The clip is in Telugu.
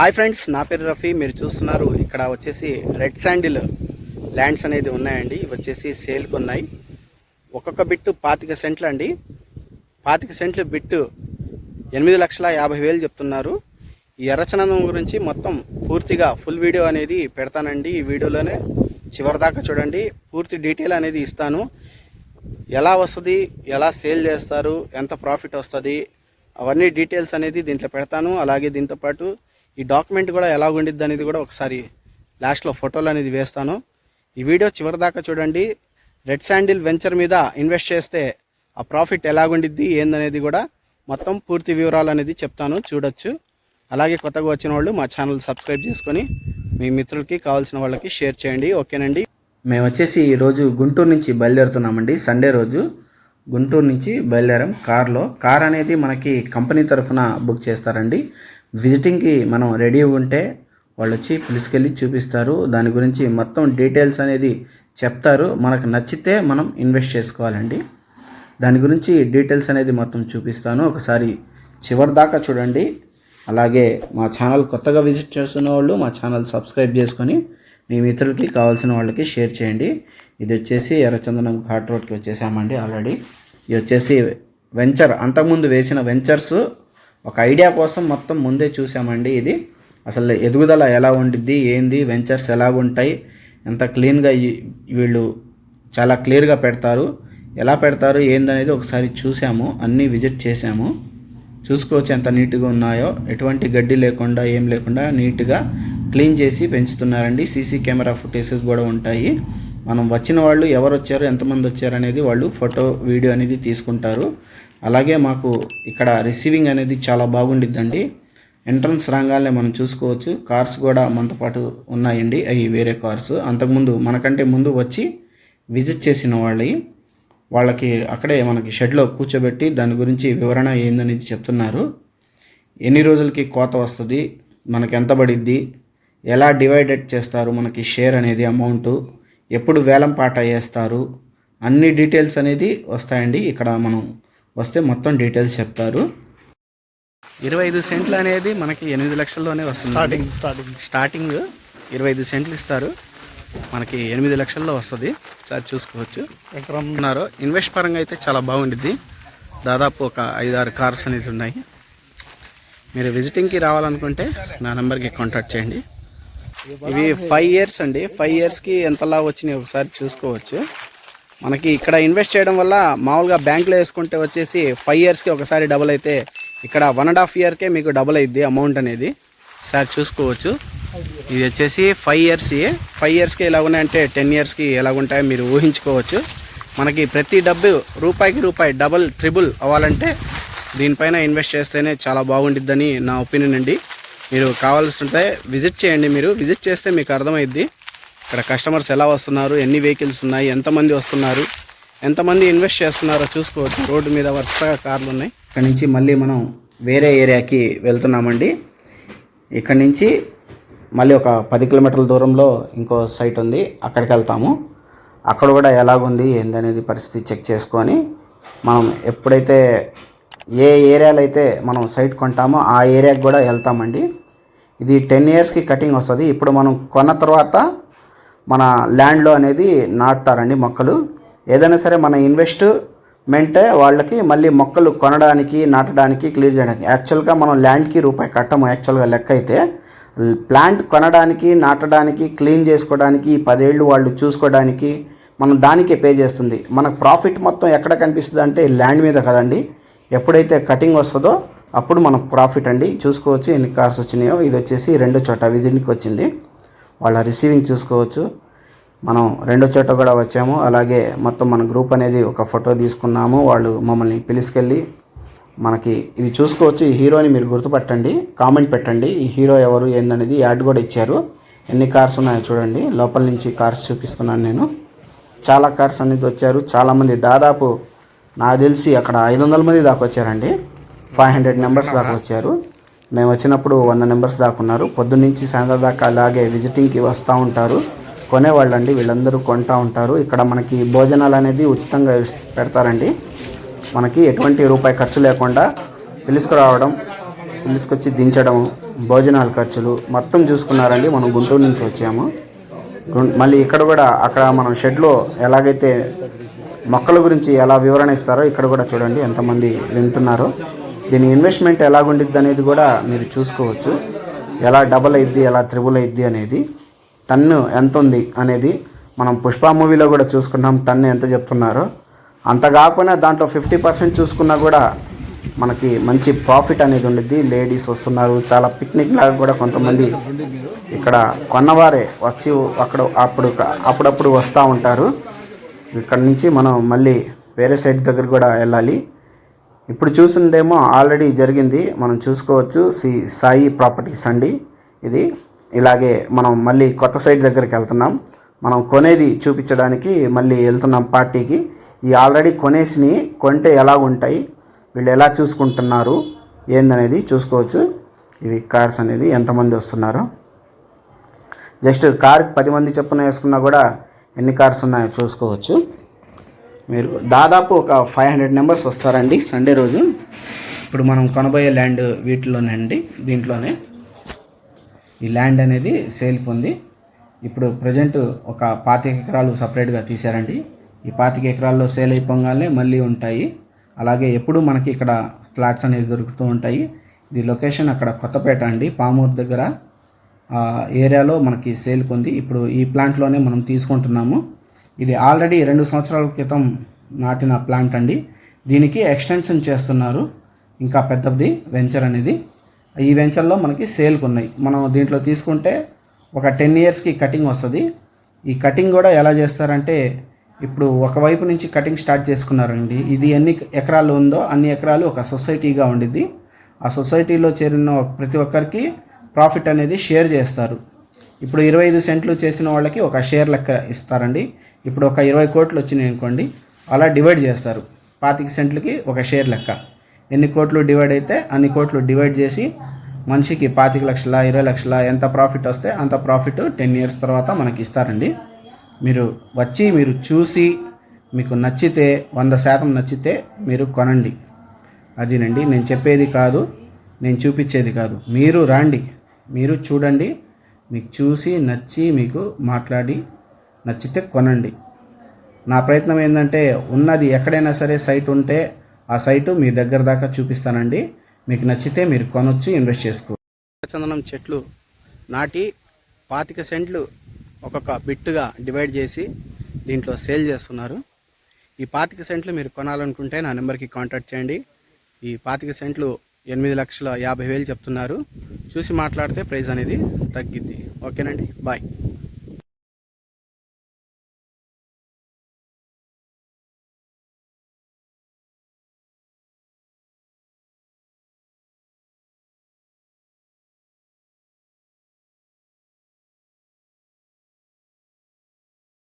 హాయ్ ఫ్రెండ్స్ నా పేరు రఫీ. మీరు చూస్తున్నారు ఇక్కడ వచ్చేసి రెడ్ శాండిల్ ల్యాండ్స్ అనేది ఉన్నాయండి. ఇవి వచ్చేసి సేల్కి ఉన్నాయి. ఒక్కొక్క బిట్టు పాతిక సెంట్లు అండి. పాతిక సెంట్లు బిట్టు ఎనిమిది లక్షల యాభై వేలు చెప్తున్నారు. ఈ ఎర్రచనందం గురించి మొత్తం పూర్తిగా ఫుల్ వీడియో అనేది పెడతానండి. ఈ వీడియోలోనే చివరిదాకా చూడండి. పూర్తి డీటెయిల్ అనేది ఇస్తాను. ఎలా వస్తుంది ఎలా సేల్ చేస్తారు ఎంత ప్రాఫిట్ వస్తుంది అవన్నీ డీటెయిల్స్ అనేది దీంట్లో పెడతాను. అలాగే దీంతో పాటు ఈ డాక్యుమెంట్ కూడా ఎలా ఉండిద్ది అనేది కూడా ఒకసారి లాస్ట్లో ఫోటోలు అనేది వేస్తాను. ఈ వీడియో చివరి దాకా చూడండి. రెడ్ శాండిల్ వెంచర్ మీద ఇన్వెస్ట్ చేస్తే ఆ ప్రాఫిట్ ఎలాగుండిద్ది ఏందనేది కూడా మొత్తం పూర్తి వివరాలు అనేది చెప్తాను చూడొచ్చు. అలాగే కొత్తగా వచ్చిన వాళ్ళు మా ఛానల్ సబ్స్క్రైబ్ చేసుకొని మీ మిత్రులకి కావాల్సిన వాళ్ళకి షేర్ చేయండి. ఓకేనండి? మేము వచ్చేసి ఈరోజు గుంటూరు నుంచి బయలుదేరుతున్నామండి సండే రోజు. గుంటూరు నుంచి బయలుదేరాం కార్లో. కార్ అనేది మనకి కంపెనీ తరఫున బుక్ చేస్తారండి. విజిటింగ్కి మనం రెడీ ఉంటే వాళ్ళు వచ్చి పిలుచుకెళ్ళి చూపిస్తారు. దాని గురించి మొత్తం డీటెయిల్స్ అనేది చెప్తారు. మనకు నచ్చితే మనం ఇన్వెస్ట్ చేసుకోవాలండి. దాని గురించి డీటెయిల్స్ అనేది మొత్తం చూపిస్తాను. ఒకసారి చివరి దాకా చూడండి. అలాగే మా ఛానల్ కొత్తగా విజిట్ చేస్తున్న వాళ్ళు మా ఛానల్ సబ్స్క్రైబ్ చేసుకొని మీ మిత్రులకి కావాల్సిన వాళ్ళకి షేర్ చేయండి. ఇది వచ్చేసి ఎర్రచందనం ఘాట్ రోడ్కి వచ్చేసామండి ఆల్రెడీ. ఇది వచ్చేసి వెంచర్ అంతకుముందు వేసిన వెంచర్స్ ఒక ఐడియా కోసం మొత్తం ముందే చూసామండి ఇది. అసలు ఎదుగుదల ఎలా ఉండిద్ది ఏంది వెంచర్స్ ఎలా ఉంటాయి ఎంత క్లీన్గా వీళ్ళు చాలా క్లియర్గా పెడతారు ఎలా పెడతారు ఏందనేది ఒకసారి చూసాము అన్నీ విజిట్ చేసాము. చూసుకోవచ్చు ఎంత నీట్గా ఉన్నాయో ఎటువంటి గడ్డి లేకుండా ఏం లేకుండా నీట్గా క్లీన్ చేసి పెంచుతున్నారండి. సీసీ కెమెరా ఫుటేజెస్ కూడా ఉంటాయి. మనం వచ్చిన వాళ్ళు ఎవరు వచ్చారు ఎంతమంది వచ్చారు అనేది వాళ్ళు ఫోటో వీడియో అనేది తీసుకుంటారు. అలాగే మాకు ఇక్కడ రిసీవింగ్ అనేది చాలా బాగుండిద్దండి. ఎంట్రన్స్ రాగానే మనం చూసుకోవచ్చు. కార్స్ కూడా మనతో పాటు ఉన్నాయండి. అవి వేరే కార్స్ అంతకుముందు మనకంటే ముందు వచ్చి విజిట్ చేసిన వాళ్ళవి వాళ్ళకి అక్కడే మనకి షెడ్లో కూర్చోబెట్టి దాని గురించి వివరణ ఏందనేది చెప్తున్నారు. ఎన్ని రోజులకి కోత వస్తుంది? మనకి ఎంత పడిద్ది? ఎలా డివైడెడ్ చేస్తారు? మనకి షేర్ అనేది అమౌంట్ ఎప్పుడు వేలం పాట వేస్తారు? అన్ని డీటెయిల్స్ అనేది వస్తాయండి. ఇక్కడ మనం వస్తే మొత్తం డీటెయిల్స్ చెప్తారు. ఇరవై ఐదు సెంట్లు అనేది మనకి ఎనిమిది లక్షల్లోనే వస్తుంది. Starting starting. స్టార్టింగ్ ఇరవై ఐదు సెంట్లు ఇస్తారు. మనకి ఎనిమిది లక్షల్లో వస్తుంది. సార్ చూసుకోవచ్చు. ఎకరం. ఉన్నారు. ఇన్వెస్ట్ పరంగా అయితే చాలా బాగుండిద్ది. దాదాపు ఒక ఐదు ఆరు కార్స్ అనేది ఉన్నాయి. మీరు విజిటింగ్కి రావాలనుకుంటే నా నెంబర్కి కాంటాక్ట్ చేయండి. ఇవి ఫైవ్ ఇయర్స్ అండి. ఫైవ్ ఇయర్స్కి ఎంతలా వచ్చినాయి ఒకసారి చూసుకోవచ్చు. మనకి ఇక్కడ ఇన్వెస్ట్ చేయడం వల్ల మామూలుగా బ్యాంక్లో వేసుకుంటే వచ్చేసి ఫైవ్ ఇయర్స్కి ఒకసారి డబుల్ అయితే ఇక్కడ వన్ అండ్ హాఫ్ ఇయర్కే మీకు డబుల్ అయింది అమౌంట్ అనేది. సార్ చూసుకోవచ్చు. ఇది వచ్చేసి ఫైవ్ ఇయర్స్ ఫైవ్ ఇయర్స్కి ఎలా ఉన్నాయంటే టెన్ ఇయర్స్కి ఎలా ఉంటాయో మీరు ఊహించుకోవచ్చు. మనకి ప్రతి డబ్బు రూపాయికి రూపాయి డబుల్ ట్రిబుల్ అవ్వాలంటే దీనిపైన ఇన్వెస్ట్ చేస్తేనే చాలా బాగుండిద్దని నా ఒపీనియన్ అండి. మీరు కావాల్సి ఉంటే విజిట్ చేయండి మీరు. విజిట్ చేస్తే మీకు అర్థమైద్ది. ఇక్కడ కస్టమర్స్ ఎలా వస్తున్నారు ఎన్ని వెహికల్స్ ఉన్నాయి ఎంతమంది వస్తున్నారు ఎంతమంది ఇన్వెస్ట్ చేస్తున్నారో చూసుకోవచ్చు. రోడ్డు మీద వరుసగా కార్లు ఉన్నాయి. ఇక్కడ నుంచి మళ్ళీ మనం వేరే ఏరియాకి వెళ్తున్నామండి. ఇక్కడ నుంచి మళ్ళీ ఒక పది కిలోమీటర్ల దూరంలో ఇంకో సైట్ ఉంది అక్కడికి వెళ్తాము. అక్కడ కూడా ఎలాగుంది ఏందనేది పరిస్థితి చెక్ చేసుకొని మనం ఎప్పుడైతే ఏ ఏరియాలో అయితే మనం సైట్ కొంటామో ఆ ఏరియాకి కూడా వెళ్తామండి. ఇది టెన్ ఇయర్స్కి కటింగ్ వస్తుంది. ఇప్పుడు మనం కొన్న తర్వాత మన ల్యాండ్లో అనేది నాటుతారండి మొక్కలు. ఏదైనా సరే మన ఇన్వెస్ట్మెంటే వాళ్ళకి మళ్ళీ మొక్కలు కొనడానికి నాటడానికి క్లియర్ చేయడానికి. యాక్చువల్గా మనం ల్యాండ్కి రూపాయి కట్టము యాక్చువల్గా లెక్క అయితే ప్లాంట్ కొనడానికి నాటడానికి క్లీన్ చేసుకోవడానికి ఈ పదేళ్ళు వాళ్ళు చూసుకోవడానికి మనం దానికే పే చేస్తుంది. మనకు ప్రాఫిట్ మొత్తం ఎక్కడ కనిపిస్తుంది అంటే ల్యాండ్ మీద కదండి. ఎప్పుడైతే కటింగ్ వస్తుందో అప్పుడు మనకు ప్రాఫిట్ అండి. చూసుకోవచ్చు ఎన్ని కార్స్ వచ్చినాయో. ఇది వచ్చేసి రెండో చోట విజిట్కి వచ్చింది. వాళ్ళ రిసీవింగ్ చూసుకోవచ్చు. మనం రెండో చోట కూడా వచ్చాము. అలాగే మొత్తం మన గ్రూప్ అనేది ఒక ఫోటో తీసుకున్నాము. వాళ్ళు మమ్మల్ని పిలుచుకెళ్ళి మనకి ఇది చూసుకోవచ్చు. ఈ హీరోని మీరు గుర్తుపట్టండి. కామెంట్ పెట్టండి. ఈ హీరో ఎవరు ఏందనేది యాడ్ కూడా ఇచ్చారు. ఎన్ని కార్స్ ఉన్నాయో చూడండి. లోపల నుంచి కార్స్ చూపిస్తున్నాను నేను. చాలా కార్స్ అనేది వచ్చారు. చాలామంది దాదాపు నాకు తెలిసి అక్కడ ఐదు వందల మంది దాకా వచ్చారండి. ఫైవ్ హండ్రెడ్ నెంబర్స్ దాకా వచ్చారు. మేము వచ్చినప్పుడు వంద మెంబర్స్ దాకా ఉన్నారు. పొద్దున్న నుంచి సాయంత్రం దాకా అలాగే విజిటింగ్కి వస్తూ ఉంటారు. కొనేవాళ్ళు అండి వీళ్ళందరూ కొంటూ ఉంటారు. ఇక్కడ మనకి భోజనాలు అనేది ఉచితంగా పెడతారండి. మనకి ఎటువంటి రూపాయి ఖర్చు లేకుండా పిలుసుకురావడం పిలుసుకొచ్చి దించడం భోజనాల ఖర్చులు మొత్తం చూసుకున్నారండి. మనం గుంటూరు నుంచి వచ్చాము. గుం- మళ్ళీ ఇక్కడ కూడా అక్కడ మనం షెడ్లో ఎలాగైతే మొక్కల గురించి ఎలా వివరణ ఇస్తారో ఇక్కడ కూడా చూడండి ఎంతమంది వింటున్నారో. దీని ఇన్వెస్ట్మెంట్ ఎలాగుండిద్ది అనేది కూడా మీరు చూసుకోవచ్చు. ఎలా డబల్ అయిద్ది ఎలా త్రిబుల్ అయిద్ది అనేది టన్ను ఎంత ఉంది అనేది మనం పుష్ప మూవీలో కూడా చూసుకున్నాం. టన్ను ఎంత చెప్తున్నారో. అంత కాకపోయినా దాంట్లో ఫిఫ్టీ పర్సెంట్ చూసుకున్నా కూడా మనకి మంచి ప్రాఫిట్ అనేది ఉండిద్ది. లేడీస్ వస్తున్నారు. చాలా పిక్నిక్ లాగా కూడా కొంతమంది ఇక్కడ కొన్నవారే వచ్చి అక్కడ అప్పుడు అప్పుడప్పుడు వస్తూ ఉంటారు. ఇక్కడ నుంచి మనం మళ్ళీ వేరే సైడ్ దగ్గర కూడా వెళ్ళాలి. ఇప్పుడు చూసిందేమో ఆల్రెడీ జరిగింది. మనం చూసుకోవచ్చు. సి సాయి ప్రాపర్టీస్ అండి ఇది ఇలాగే మనం మళ్ళీ కొత్త సైట్ దగ్గరికి వెళ్తున్నాం. మనం కొనేది చూపించడానికి మళ్ళీ వెళ్తున్నాం పార్టీకి. ఈ ఆల్రెడీ కొనేసిని కొంటే ఎలా ఉంటాయి? వీళ్ళు ఎలా చూసుకుంటున్నారు? ఏందనేది చూసుకోవచ్చు. ఇవి కార్స్ అనేది ఎంతమంది వస్తున్నారు? జస్ట్ కార్కి పది మంది చొప్పున వేసుకున్నా కూడా ఎన్ని కార్స్ ఉన్నాయో చూసుకోవచ్చు. మీరు దాదాపు ఒక ఫైవ్ హండ్రెడ్ మెంబర్స్ వస్తారండి సండే రోజు. ఇప్పుడు మనం కొనబోయే ల్యాండ్ వీటిలోనే అండి దీంట్లోనే ఈ ల్యాండ్ అనేది సేల్కి ఉంది ఇప్పుడు ప్రజెంట్ ఒక పాతిక ఎకరాలు సపరేట్గా తీశారండి. ఈ పాతిక ఎకరాల్లో సేల్ అయిపోగానే మళ్ళీ ఉంటాయి. అలాగే ఎప్పుడు మనకి ఇక్కడ ఫ్లాట్స్ అనేది దొరుకుతూ ఉంటాయి. ఇది లొకేషన్ అక్కడ కొత్తపేట అండి పామూరు దగ్గర. ఆ ఏరియాలో మనకి సేల్ ఉంది ఇప్పుడు ఈ ప్లాంట్లోనే మనం తీసుకుంటున్నాము. ఇది ఆల్రెడీ రెండు సంవత్సరాల క్రితం నాటిన ప్లాంట్ అండి. దీనికి ఎక్స్టెన్షన్ చేస్తున్నారు. ఇంకా పెద్దది వెంచర్ అనేది. ఈ వెంచర్లో మనకి సేల్కి ఉన్నాయి. మనం దీంట్లో తీసుకుంటే ఒక టెన్ ఇయర్స్కి కటింగ్ వస్తుంది. ఈ కటింగ్ కూడా ఎలా చేస్తారంటే ఇప్పుడు ఒకవైపు నుంచి కటింగ్ స్టార్ట్ చేసుకున్నారండి. ఇది ఎన్ని ఎకరాలు ఉందో అన్ని ఎకరాలు ఒక సొసైటీగా ఉండిద్ది. ఆ సొసైటీలో చేరిన ప్రతి ఒక్కరికి ప్రాఫిట్ అనేది షేర్ చేస్తారు. ఇప్పుడు ఇరవై ఐదు సెంట్లు చేసిన వాళ్ళకి ఒక షేర్ లెక్క ఇస్తారండి. ఇప్పుడు ఒక ఇరవై కోట్లు వచ్చినాయి అనుకోండి అలా డివైడ్ చేస్తారు. పాతిక సెంట్లకి ఒక షేర్ లెక్క. ఎన్ని కోట్లు డివైడ్ అయితే అన్ని కోట్లు డివైడ్ చేసి మనిషికి పాతిక లక్షల ఇరవై లక్షల ఎంత ప్రాఫిట్ వస్తే అంత ప్రాఫిట్ టెన్ ఇయర్స్ తర్వాత మనకి ఇస్తారండి. మీరు వచ్చి మీరు చూసి మీకు నచ్చితే వంద శాతం నచ్చితే మీరు కొనండి. అదేనండి నేను చెప్పేది కాదు నేను చూపించేది కాదు. మీరు రాండి మీరు చూడండి మీకు చూసి నచ్చి మీకు మాట్లాడి నచ్చితే కొనండి. నా ప్రయత్నం ఏంటంటే ఉన్నది ఎక్కడైనా సరే సైట్ ఉంటే ఆ సైటు మీ దగ్గర దాకా చూపిస్తానండి. మీకు నచ్చితే మీరు కొనొచ్చి ఇన్వెస్ట్ చేసుకో చందనం చెట్లు నాటి పాతిక సెంట్లు ఒక్కొక్క బిట్టుగా డివైడ్ చేసి దీంట్లో సేల్ చేస్తున్నారు. ఈ పాతిక సెంట్లు మీరు కొనాలనుకుంటే నా నెంబర్కి కాంటాక్ట్ చేయండి. ఈ పాతిక సెంట్లు ఎనిమిది లక్షల యాభై వేలు చెప్తున్నారు. చూసి మాట్లాడితే ప్రైస్ అనేది తగ్గిద్ది. ఓకేనండి? బాయ్.